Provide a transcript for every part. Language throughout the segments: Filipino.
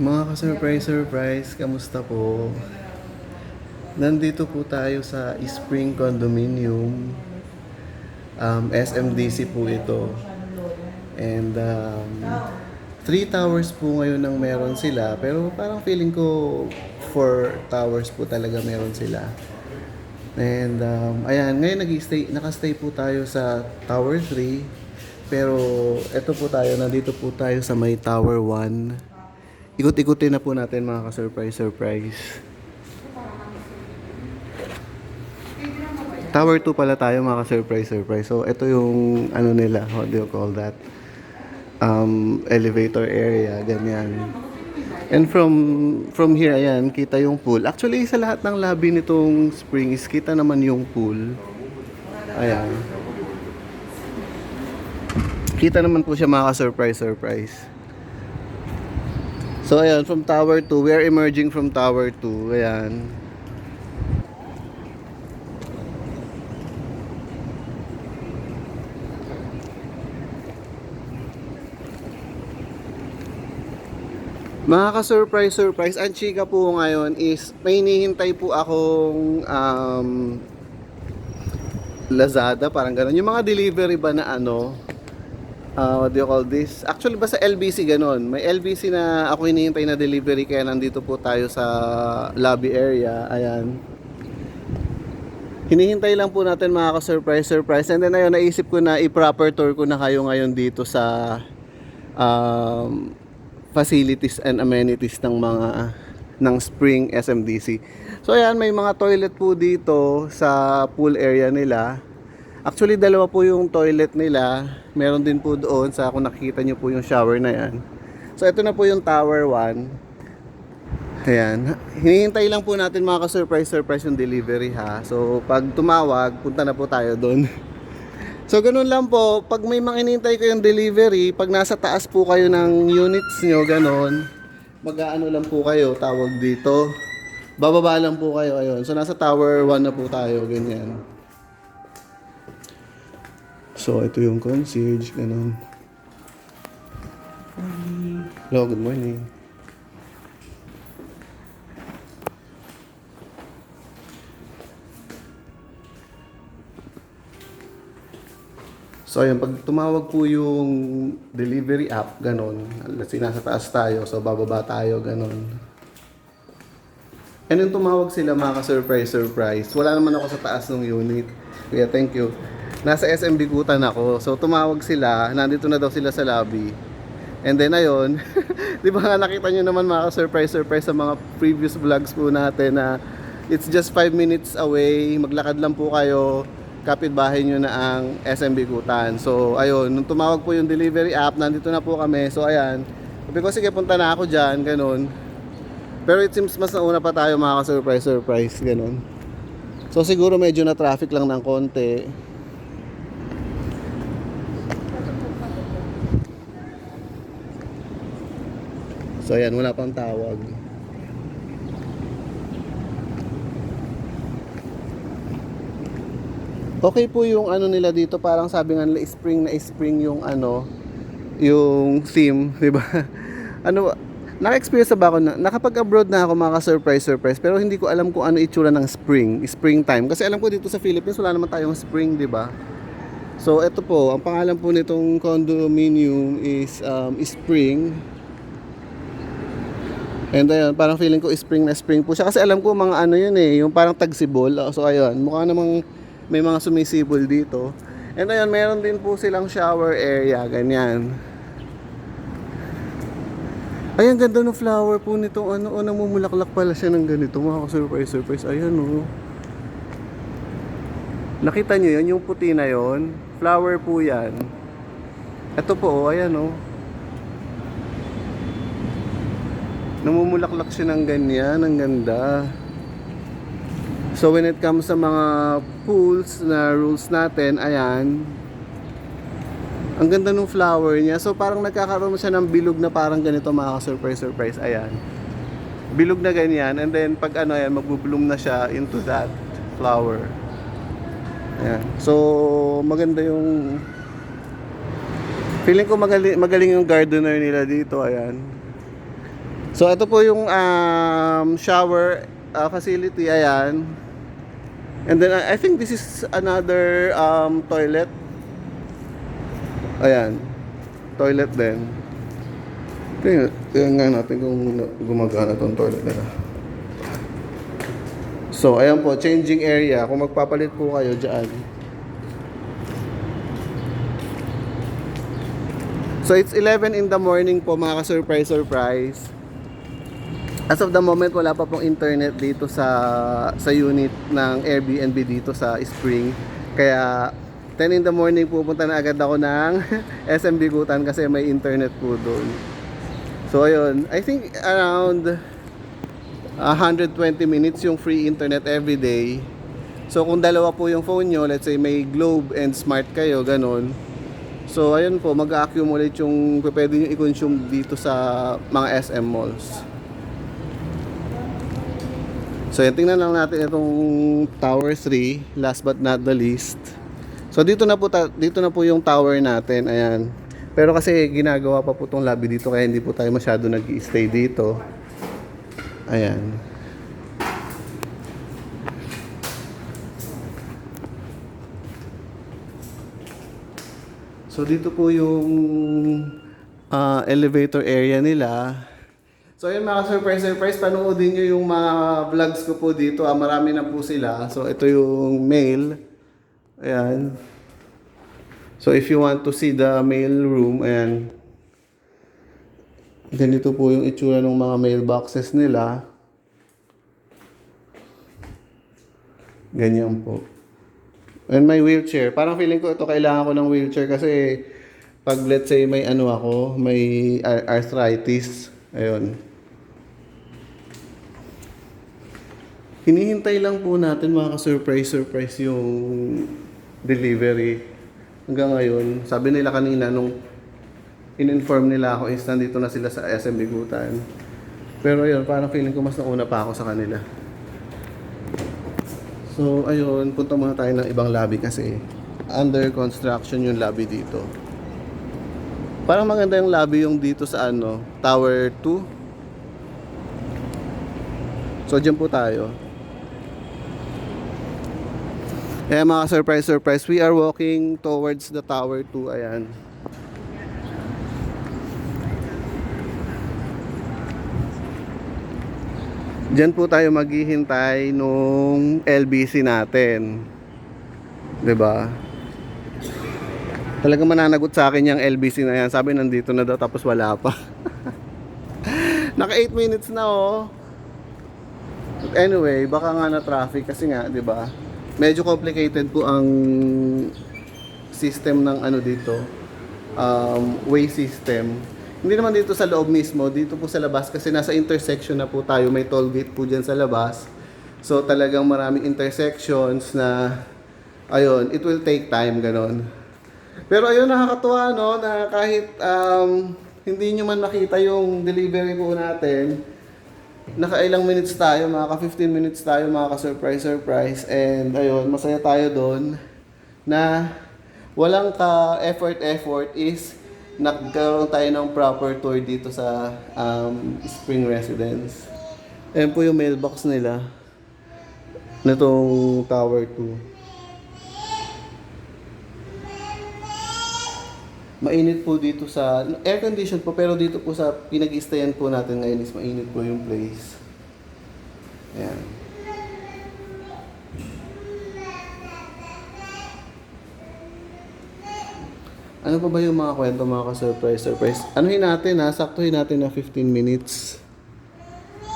Mga ka-surprise, surprise, kamusta po? Nandito po tayo sa Spring Condominium. Um, SMDC po ito. And um, three towers po ngayon ang meron sila. Pero parang feeling ko four towers po talaga meron sila. And um, ayan, ngayon nag-stay, nakastay po tayo sa Tower 3. Pero eto po tayo, nandito po tayo sa may Tower 1. Ikot-ikutin na po natin mga ka-surprise, surprise. Tower 2 pala tayo mga ka-surprise, surprise. So ito yung ano nila, how do you call that? Um, elevator area, ganyan. And from from here, ayan, kita yung pool. Actually, sa lahat ng lobby nitong spring is kita naman yung pool. Ayan. Kita naman po siya mga ka-surprise, surprise. So, ayan, from Tower 2, we are emerging from Tower 2. Ayan. Mga ka-surprise, surprise, ang chika po ngayon is may hinihintay po akong um, Lazada, parang ganun. Yung mga delivery ba na ano, uh, what do you call this? Actually ba sa LBC ganun? May LBC na ako hinihintay na delivery kaya nandito po tayo sa lobby area. Ayan. Hinihintay lang po natin mga ka-surprise, surprise. And then ayun, naisip ko na i-proper tour ko na kayo ngayon dito sa um, facilities and amenities ng mga ng Spring SMDC. So ayan, may mga toilet po dito sa pool area nila. Actually, dalawa po yung toilet nila. Meron din po doon sa kung nakikita nyo po yung shower na yan. So ito na po yung tower 1. Ayan. Hinihintay lang po natin mga ka-surprise surprise yung delivery ha. So pag tumawag, punta na po tayo doon. So ganun lang po, pag may mga inintay ko yung delivery, pag nasa taas po kayo ng units nyo, ganun, mag-aano lang po kayo, tawag dito. Bababa lang po kayo, ayun. So nasa tower 1 na po tayo, ganyan. So ito yung concierge, ganun. Hello, good morning. So ayun, pag tumawag po yung delivery app, ganon, let's say nasa taas tayo, so bababa tayo, ganon. And then tumawag sila mga ka-surprise, surprise. Wala naman ako sa taas ng unit. Kaya thank you. Nasa SM Bikutan ako. So tumawag sila, nandito na daw sila sa lobby. And then ayun, di ba nga nakita nyo naman mga ka-surprise, surprise sa mga previous vlogs po natin na it's just 5 minutes away, maglakad lang po kayo, kapitbahay nyo na ang SM Bikutan. So, ayun, nung tumawag po yung delivery app, nandito na po kami. So, ayan. Sabi ko, sige, punta na ako dyan, ganun. Pero it seems mas nauna pa tayo mga ka-surprise, surprise, ganun. So, siguro medyo na traffic lang ng konti. So, ayan, wala pang tawag. Okay po yung ano nila dito, parang sabi nga nila spring na spring yung ano, yung theme, 'di ba? ano, naka-experience na ba ako na nakapag-abroad na ako mga surprise surprise pero hindi ko alam kung ano itsura ng spring, springtime kasi alam ko dito sa Philippines wala naman tayong spring, 'di ba? So ito po, ang pangalan po nitong condominium is um, Spring. And ayun, parang feeling ko spring na spring po siya kasi alam ko mga ano yun eh, yung parang tagsibol. So ayun, mukha namang may mga sumisibol dito. And ayun, meron din po silang shower area, ganyan. Ay, ang ganda ng flower po nitong ano, oh, namumulaklak pala siya ng ganito. Mga surprise surprise. Ayan, oh. Nakita nyo yun, yung puti na yon Flower po yan. Ito po, oh, ayan, oh. Namumulaklak siya ng ganyan, ang ganda. So when it comes sa mga pools na rules natin, ayan. Ang ganda ng flower niya. So parang nagkakaroon siya ng bilog na parang ganito mga surprise surprise. Ayan. Bilog na ganyan and then pag ano yan magbo-bloom na siya into that flower. Ayan. So maganda yung Feeling ko magaling, magaling yung gardener nila dito, ayan. So ito po yung um, shower uh, facility, ayan. And then I think this is another um, toilet. Ayan. Toilet din. Tingnan, tingnan natin kung gumagana tong toilet nila. So, ayan po, changing area. Kung magpapalit po kayo dyan. So, it's 11 in the morning po, mga ka-surprise, surprise. As of the moment, wala pa pong internet dito sa sa unit ng Airbnb dito sa Spring. Kaya 10 in the morning pupunta na agad ako ng SM Bigutan kasi may internet po doon. So ayun, I think around 120 minutes yung free internet every day. So kung dalawa po yung phone nyo, let's say may Globe and Smart kayo, ganun. So ayun po, mag-accumulate yung pwede nyo i-consume dito sa mga SM malls. So yan, tingnan lang natin itong Tower 3, last but not the least. So dito na po dito na po yung tower natin, ayan. Pero kasi ginagawa pa po tong lobby dito kaya hindi po tayo masyado nag-stay dito. Ayan. So dito po yung ah, elevator area nila. So yun mga surprise surprise, panoodin nyo yung mga vlogs ko po dito. Ah, marami na po sila. So ito yung mail. Ayan. So if you want to see the mail room, ayan. Then ito po yung itsura ng mga mailboxes nila. Ganyan po. And my wheelchair. Parang feeling ko ito kailangan ko ng wheelchair kasi pag let's say may ano ako, may ar- arthritis. Ayun. Hinihintay lang po natin mga ka-surprise surprise yung delivery. Hanggang ngayon, sabi nila kanina nung in-inform nila ako is nandito na sila sa SM Bigutan. Pero ayun, parang feeling ko mas nauna pa ako sa kanila. So, ayun, punta muna tayo ng ibang lobby kasi under construction yung lobby dito. Parang maganda yung lobby yung dito sa ano, Tower 2. So, dyan po tayo. Eh mga surprise surprise, we are walking towards the Tower 2. Ayan. Diyan po tayo maghihintay nung LBC natin. 'Di ba? Talagang mananagot sa akin yung LBC na yan. Sabi nandito na daw tapos wala pa. Naka 8 minutes na oh. But anyway, baka nga na traffic kasi nga, 'di ba? Medyo complicated po ang system ng ano dito. Um, way system. Hindi naman dito sa loob mismo, dito po sa labas kasi nasa intersection na po tayo, may toll gate po dyan sa labas. So talagang maraming intersections na ayun, it will take time ganon. Pero ayun nakakatuwa no na kahit um, hindi nyo man makita yung delivery po natin, nakailang minutes tayo, mga ka 15 minutes tayo, mga ka surprise and ayun, masaya tayo doon na walang ka effort is nagkaroon tayo ng proper tour dito sa um, Spring Residence. Ayan po yung mailbox nila. Nitong Tower 2. Mainit po dito sa... Air condition po, pero dito po sa pinag-stayan po natin ngayon is mainit po yung place. Ayan. Ano pa ba yung mga kwento mga ka-surprise, surprise? Anuhin natin ha, saktuhin natin na 15 minutes.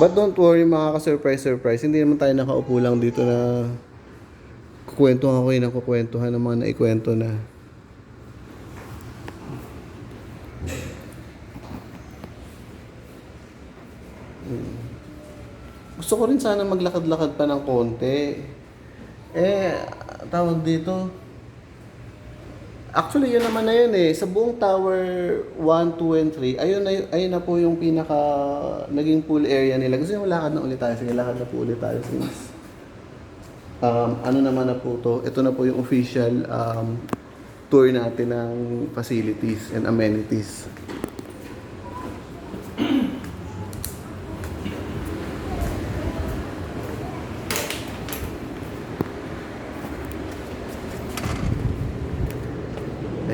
But don't worry mga ka-surprise, surprise. Hindi naman tayo nakaupo lang dito na kukwentuhan ko yun ang kukwentuhan ng mga naikwento na. Gusto ko rin sana maglakad-lakad pa ng konti. Eh, tawag dito, Actually, yun naman na yun eh. Sa buong tower 1, 2, and 3, ayun na, ayun na po yung pinaka naging pool area nila. Gusto nyo lakad na ulit tayo. Sige, lakad na po ulit tayo since um, ano naman na po to. Ito na po yung official um, tour natin ng facilities and amenities.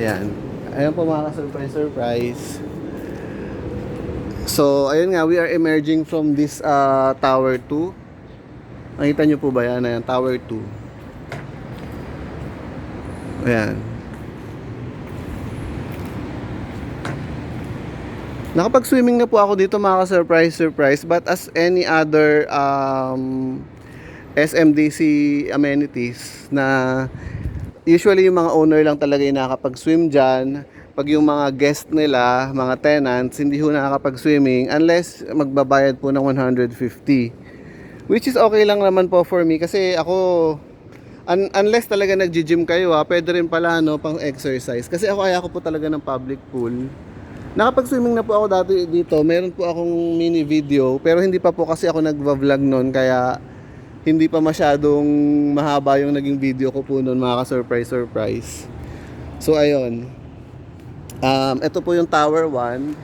Ayan. Ayan po mga ka-surprise, surprise. So, ayun nga, we are emerging from this uh, Tower 2. Nakita nyo po ba yan? Ayan, Tower 2. Ayan. Nakapag-swimming na po ako dito mga ka-surprise, surprise. But as any other um, SMDC amenities na usually yung mga owner lang talaga yung nakakapag-swim dyan. Pag yung mga guest nila, mga tenants, hindi ho nakakapag-swimming unless magbabayad po ng 150. Which is okay lang naman po for me kasi ako un- unless talaga nagji-gym kayo ha, pwede rin pala no pang exercise. Kasi ako ayoko po talaga ng public pool. Nakapag-swimming na po ako dati dito. Meron po akong mini video pero hindi pa po kasi ako nagva-vlog noon kaya hindi pa masyadong mahaba yung naging video ko po noon mga ka-surprise surprise. So ayun. Um, ito po yung Tower 1.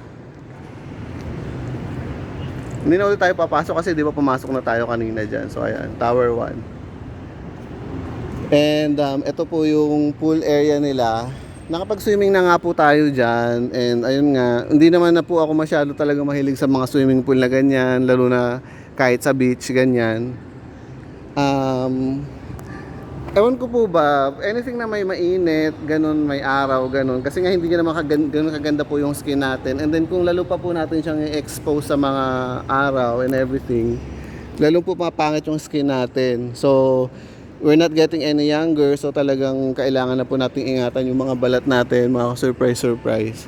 Hindi na ulit tayo papasok kasi di ba pumasok na tayo kanina dyan. So ayan, Tower 1. And um, ito po yung pool area nila. Nakapag-swimming na nga po tayo dyan. And ayun nga, hindi naman na po ako masyado talaga mahilig sa mga swimming pool na ganyan. Lalo na kahit sa beach, ganyan. Um, ewan ko po ba, anything na may mainit, ganun, may araw, ganun. Kasi nga hindi naman kagan, ganun kaganda po yung skin natin. And then kung lalo pa po natin siyang i-expose sa mga araw and everything, lalo po mapangit yung skin natin. So, we're not getting any younger. So, talagang kailangan na po nating ingatan yung mga balat natin, mga surprise, surprise.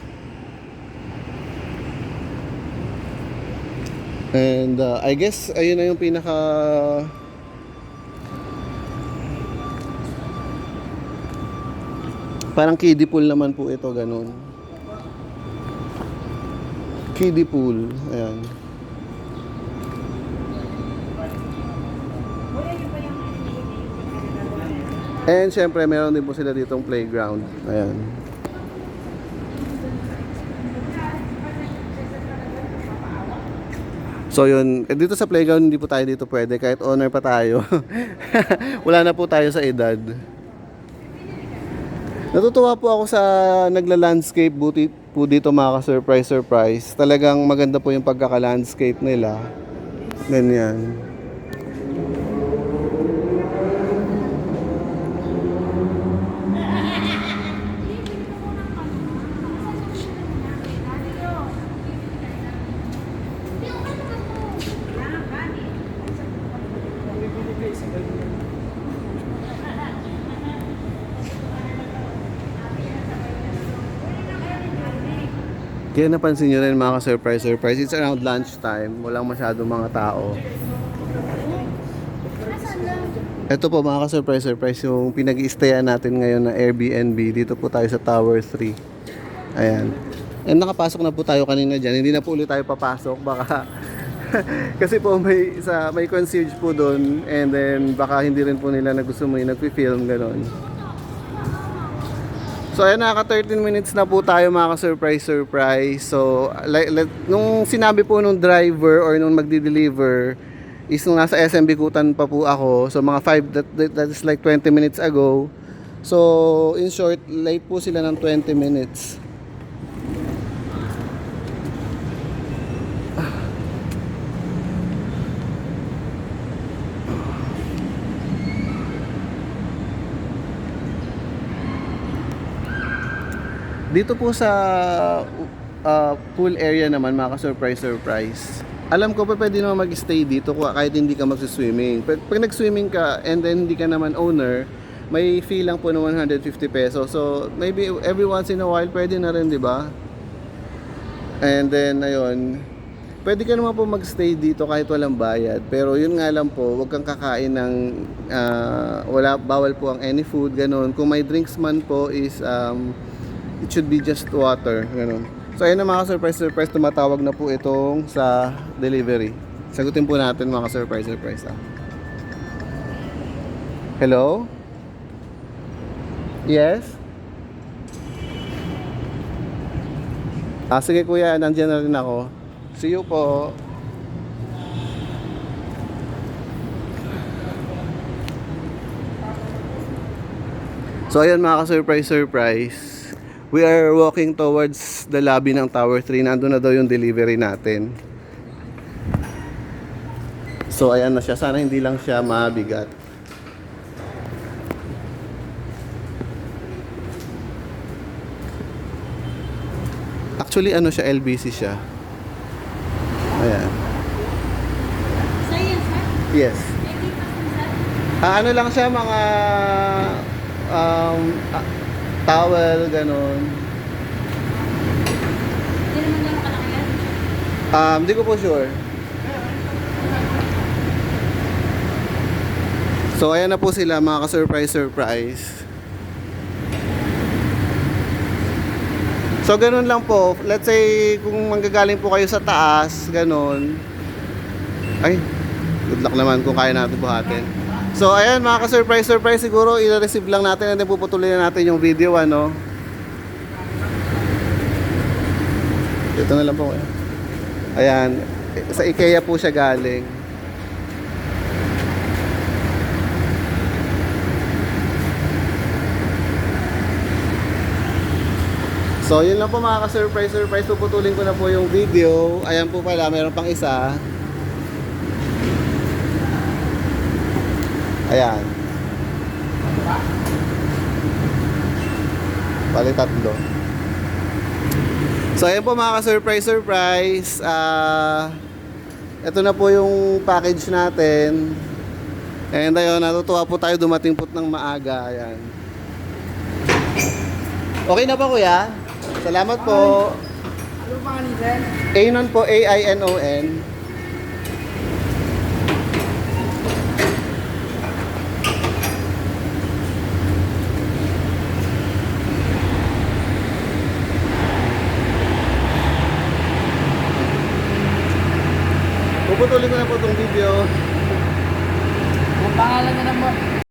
And uh, I guess ayun na yung pinaka Parang kiddie pool naman po ito, ganun. Kiddie pool, ayan. And syempre, meron din po sila ditong playground. Ayan. So yun, eh, dito sa playground hindi po tayo dito pwede kahit owner pa tayo. Wala na po tayo sa edad. Natutuwa po ako sa nagla-landscape buti po dito mga ka-surprise surprise. Talagang maganda po yung pagkaka-landscape nila. Ganyan. Kaya napansin nyo rin mga ka-surprise surprise, it's around lunchtime. Walang masyadong mga tao. Ito po mga ka-surprise surprise yung pinag stayan natin ngayon na Airbnb. Dito po tayo sa Tower 3. Ayan. And nakapasok na po tayo kanina dyan. Hindi na po ulit tayo papasok. Baka kasi po may sa may concierge po doon and then baka hindi rin po nila na gusto mo yung nagpi-film gano'n. So ayan naka 13 minutes na po tayo mga ka-surprise surprise. So like, like, nung sinabi po nung driver or nung magdi-deliver is nung nasa SMB Kutan pa po ako. So mga 5 that, that, that is like 20 minutes ago. So in short, late po sila ng 20 minutes. Dito po sa uh, pool area naman, mga ka-surprise surprise. Alam ko pa pwede naman mag-stay dito kahit hindi ka magsuswimming. Pag, pag nag-swimming ka and then hindi ka naman owner, may fee lang po ng 150 pesos. So, maybe every once in a while pwede na rin, di ba? And then, ayun, pwede ka naman po magstay dito kahit walang bayad. Pero yun nga lang po, wag kang kakain ng, ah, wala, bawal po ang any food, ganun. Kung may drinks man po is, um, it should be just water, ganun. So ayun na mga surprise surprise tumatawag na po itong sa delivery. Sagutin po natin mga surprise surprise ah. Hello? Yes? Ah, sige kuya, nandiyan na rin ako. See you po. So ayan mga ka-surprise surprise. We are walking towards the lobby ng Tower 3. Nandun na daw yung delivery natin. So ayan na siya. Sana hindi lang siya mabigat. Actually ano siya, LBC siya. Ayan. Yes. Ah, ano lang siya mga um, ah, towel, ganun. Hindi naman gano'ng kalaki yan. Um, di ko po sure. So, ayan na po sila mga ka-surprise surprise. So, ganun lang po. Let's say, kung manggagaling po kayo sa taas, ganun. Ay, good luck naman kung kaya natin buhatin. So, ayan mga ka-surprise surprise, siguro i-receive lang natin and then puputuloy na natin yung video, ano. Ito na lang po. Ayan, sa IKEA po siya galing. So, yun lang po mga ka-surprise, surprise. Puputulin ko na po yung video. Ayan po pala, meron pang isa. Ayan. Bali tatlo. So, ayan po mga ka-surprise, surprise. Ah, ito na po yung package natin. And ayun, natutuwa po tayo dumating po ng maaga. Ayan. Okay na ba kuya? Salamat po. Ano pa ni sir? Ainon po, A-I-N-O-N. Na itong video. Ang pangalan niya naman.